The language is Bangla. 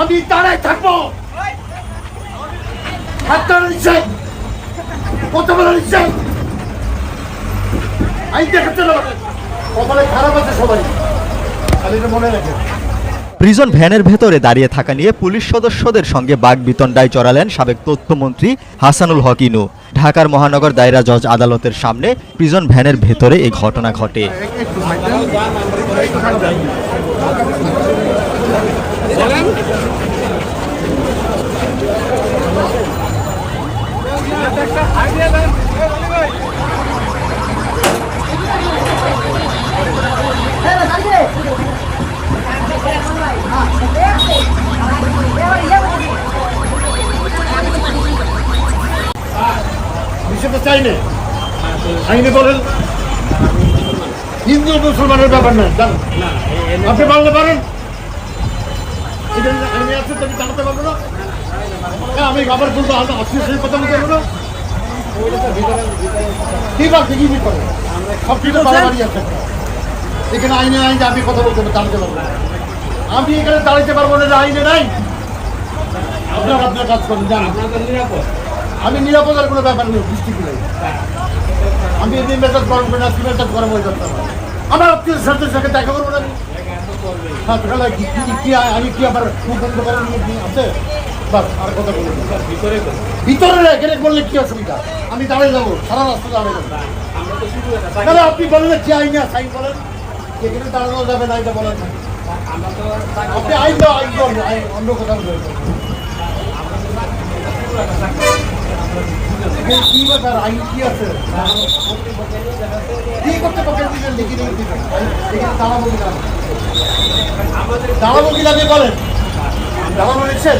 আমি দাঁড়ায় থাকব। হাতটা নিচ্ছে কত বড় নিচ্ছে আইন দেখাচ্ছে না কপালে খারাপ আছে সবাই। খালি মনে রাখে। প্রিজন ভ্যানের ভেতরে দাঁড়িয়ে থাকা নিয়ে পুলিশ সদস্যদের সঙ্গে বাগবিতণ্ডায় চড়ালেন সাবেক তথ্যমন্ত্রী হাসানুল হক ইনু ঢাকার মহানগর দায়রা জজ আদালতের সামনে প্রিজন ভ্যানের ভেতরে এই ঘটনা ঘটে। বিষয়টা চাই না আইনে বলেন হিন্দু মুসলমানের ব্যাপার না আপনি পারেন আছে আমি জানাতে পারব না। আমি আবার বলব সেই কথা বলতে পারব না। ঠিক আছে কি করে সব কিছু বাড়াবাড়ি আছে। এখানে আইনে আইন আমি কথা বলতে পারব, জানতে পারব না। আমি এখানে দাঁড়াইতে পারব না যে আইনে নাই। আপনার আপনার কাজ করেন জানেন। আমি নিরাপদার কোনো ব্যাপার নেই ডিস্ট্রিক্ট নেই আমি এদিন মেজাজ গরম করে না মেজাজ গরম হয়ে যাচ্ছে আমার। আত্মীয় সাথে সাথে দেখা করব না আমি। হ্যাঁ, তাহলে কি- আমি কি আবার বন্ধ করার আছে? বাস আর কথা বলব। ভিতরে রে, এখানে বললে কি অসুবিধা? আমি দাঁড়িয়ে যাব সারা রাস্তা দাঁড়িয়ে যাব। আপনি বললেন কি আইন আছে আইন বলেন। এখানে দাঁড়ানো যাবে না এটা বলেন। আপনি আইন আইন বলেন আইন অন্য কথা বলবেন এখানে কি ব্যাপার আইন কি আছে কি করতে পারছেন লিখে লিখে দিবেন এখানে দাঁড়াবো কিনা দাঁড়াবো কি আপনি বলেন দাঁড়ানো নিচ্ছেন